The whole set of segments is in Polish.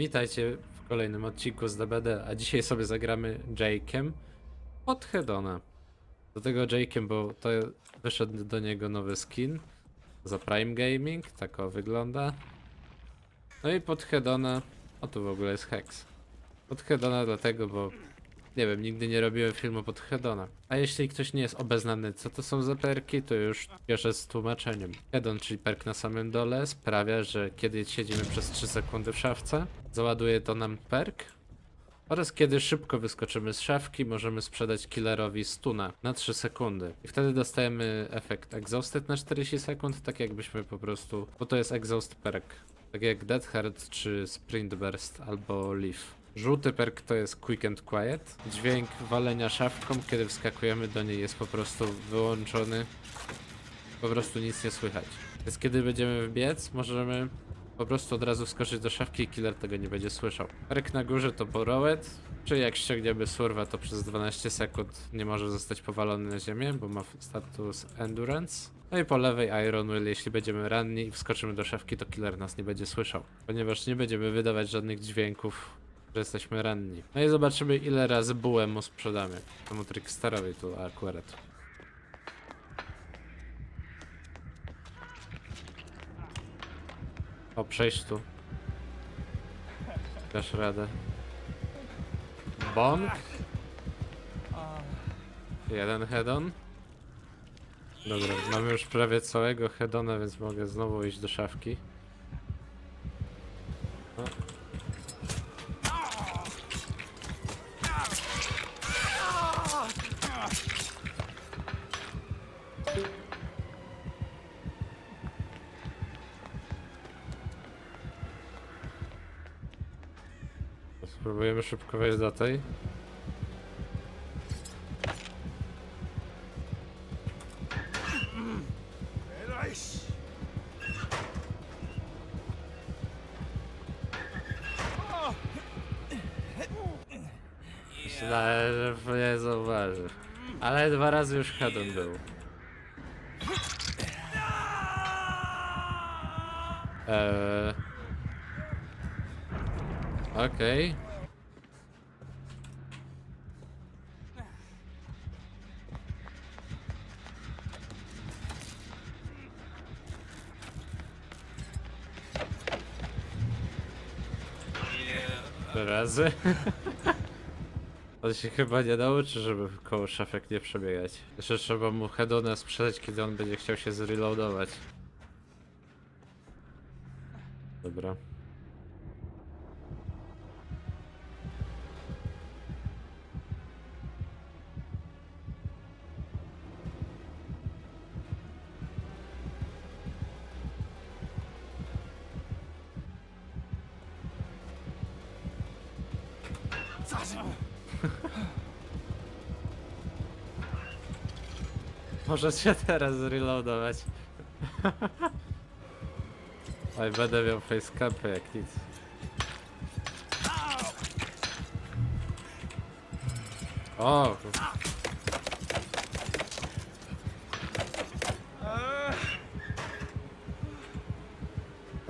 Witajcie w kolejnym odcinku z DBD, a dzisiaj sobie zagramy Jake'em od Hedona. Do tego Jake'em, bo to wyszedł do niego nowy skin za Prime Gaming, tak o wygląda. No i pod Hedona, o tu w ogóle jest Hex. Pod Hedona dlatego, bo nie wiem, nigdy nie robiłem filmu pod Hedona. A jeśli ktoś nie jest obeznany, co to są za perki, to już bierze z tłumaczeniem. Hedon, czyli perk na samym dole, sprawia, że kiedy siedzimy przez 3 sekundy w szafce, załaduje to nam perk. Oraz kiedy szybko wyskoczymy z szafki, możemy sprzedać killerowi stuna na 3 sekundy. I wtedy dostajemy efekt exhausted na 40 sekund, tak jakbyśmy po prostu... Bo to jest exhaust perk. Tak jak Dead Hard czy Sprint Burst albo Leaf. Żółty perk to jest Quick and Quiet. Dźwięk walenia szafką, kiedy wskakujemy do niej jest po prostu wyłączony. Po prostu nic nie słychać. Więc kiedy będziemy wbiec, możemy po prostu od razu wskoczyć do szafki i killer tego nie będzie słyszał. Perk na górze to Borrowed, czyli jak ściągniemy surwa to przez 12 sekund nie może zostać powalony na ziemię, bo ma status Endurance. No i po lewej Iron Will, jeśli będziemy ranni i wskoczymy do szafki, to killer nas nie będzie słyszał, ponieważ nie będziemy wydawać żadnych dźwięków, że jesteśmy ranni. No i zobaczymy ile razy bułę mu sprzedamy. Temu Tricksterowi tu akurat. O, przejść tu. Dasz radę. Bonk. Jeden headon. Dobra, mamy już prawie całego headona, więc mogę znowu iść do szafki. Spróbujemy szybko wejść do tej. Myślałem, nie zauważy. Ale dwa razy już headon był. Eee... Okej. Trzy razy. On się chyba nie nauczy, żeby koło szafek nie przebiegać. Jeszcze trzeba mu headona sprzedać, kiedy on będzie chciał się zreloadować. Dobra. Może się teraz zreloadować. Oj, będę miał facecapy jak nic. O!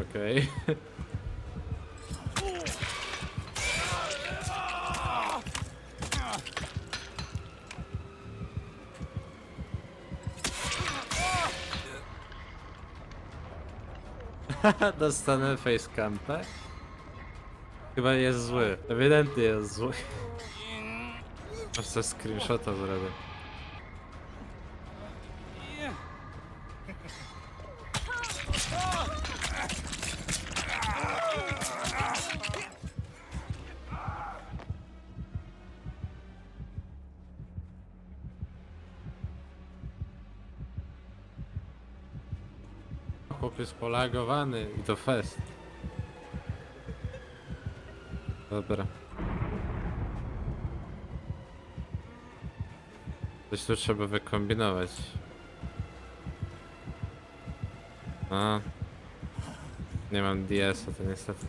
Okej. Dostanę facecampę. Chyba jest zły. Ewidentnie jest zły. Coś screenshota zrobię. Chłopiec polagowany i to fest. Dobra. Coś tu trzeba wykombinować. A. Nie mam DS-a, to niestety.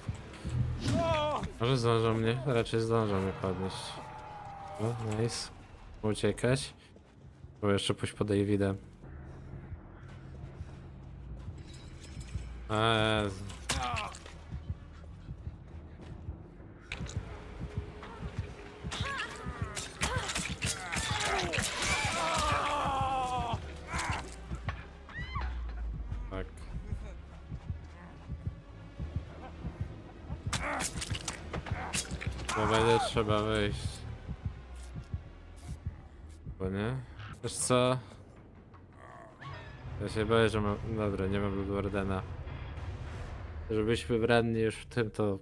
Może zdążą mnie? Raczej zdążą mnie podnieść. O, nice. Uciekać. Bo jeszcze pójść po Davida. Eee, tak. trzeba wyjść. Bo nie? Wiesz co? Ja się boję, że mam... Dobra, nie mam Bloodwardena. Żebyśmy ranni już w tym, to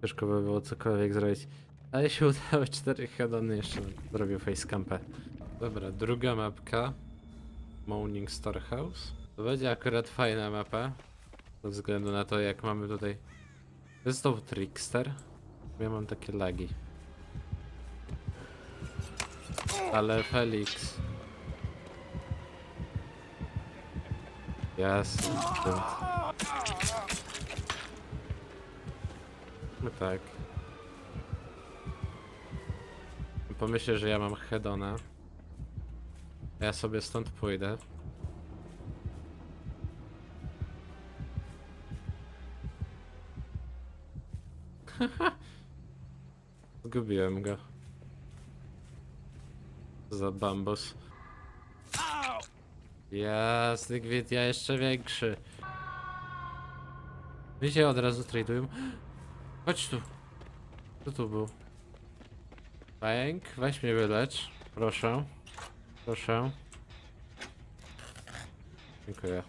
ciężko by było cokolwiek zrobić. Ale się udało, cztery headony jeszcze zrobił facecampę. Dobra, druga mapka. Morning Storehouse. To będzie akurat fajna mapa. Ze względu na to, jak mamy tutaj... To jest to Trickster. Ja mam takie lagi. Ale Felix. Jasne. No tak. Pomyślę, że ja mam Hedona. Ja sobie stąd pójdę. Zgubiłem go. Za bambus. Jasny gwint, ja jeszcze większy. Wiecie, od razu tradują. Chodź tu. Co tu był? Bank, weź mnie wylecz. Proszę. Proszę. Dziękuję.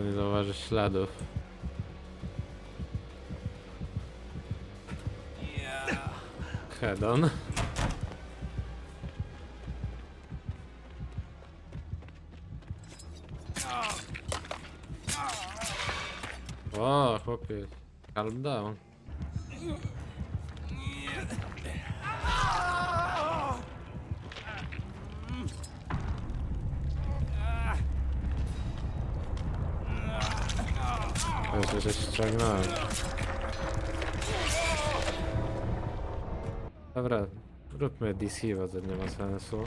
Nie zauważy śladów. Hedon. Chłopie. Calm down. Się coś ściągnąłem. Dobra, róbmy DC, bo to nie ma sensu.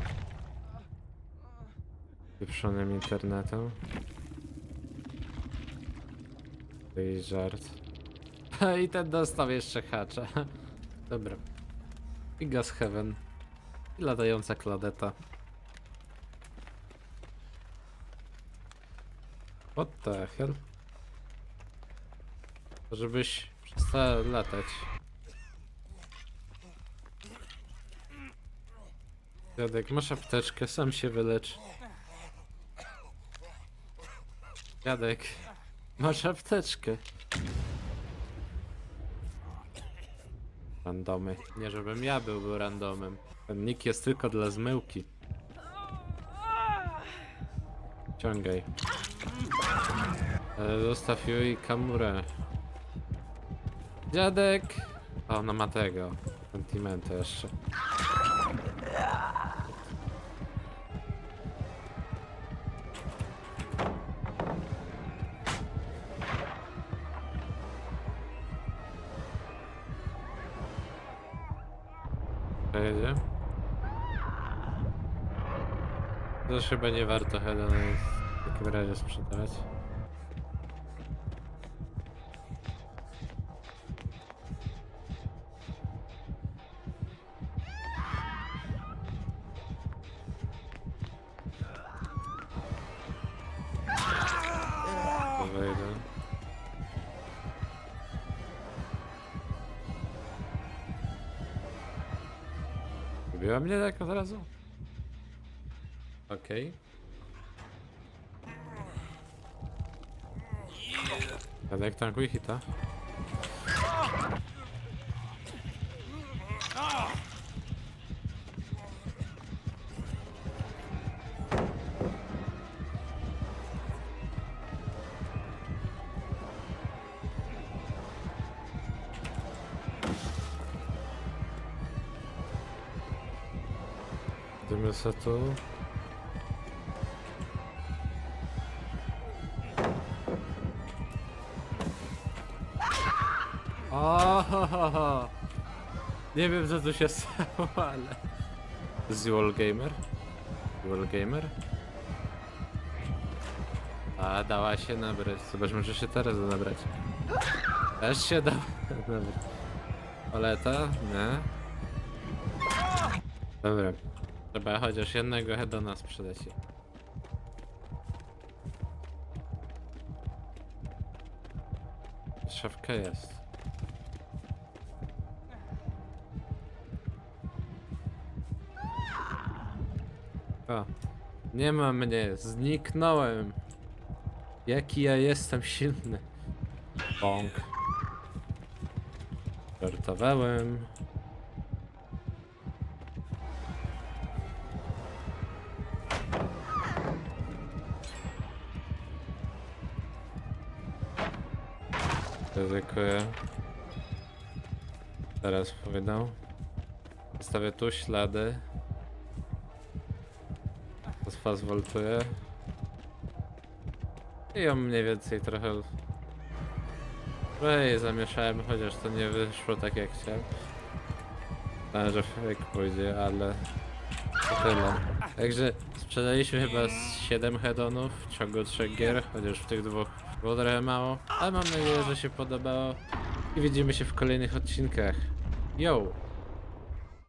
Pieprzonym internetem. Jest żart. I ten dostał jeszcze hacza. Dobra. Figas Heaven. I latająca kladeta. What the hell? Żebyś przestał latać. Dziadek, masz apteczkę, sam się wylecz. Dziadek, masz apteczkę. Randomy. Nie żebym ja był, był randomem. Ten nick jest tylko dla zmyłki. Ciągaj. Ale zostaw Yui Kamurę. Dziadek! A ona ma tego. Sentimenta jeszcze. Jedzie. To już chyba nie warto Helena w takim razie sprzedawać. Lubiła mnie tak od razu? Okej. Okay. jak tankuj hita. Idziemy se tu. O, ho, ho, ho. Nie wiem co tu się stało, ale... Zual Gamer? Zual Gamer? A, dała się nabrać. Zobacz, może się teraz da nabrać. Też się da nabrać. Paleta? Nie. Dobra. Trzeba chociaż jednego headona sprzedać. Szafka jest. O, nie ma mnie, zniknąłem. Jaki ja jestem silny. Bąk. Żartowałem. Ryzykuję. Teraz pójdę. Zostawię tu ślady. Zfazwoltuję. I ją mniej więcej trochę... Trochę zamieszałem, chociaż to nie wyszło tak jak chciałem. Myślałem, że fake pójdzie, ale... To tyle. Także sprzedaliśmy chyba z 7 headonów w ciągu 3 gier, chociaż w tych dwóch było trochę mało. Ale mam nadzieję, że się podobało. I widzimy się w kolejnych odcinkach. Yo!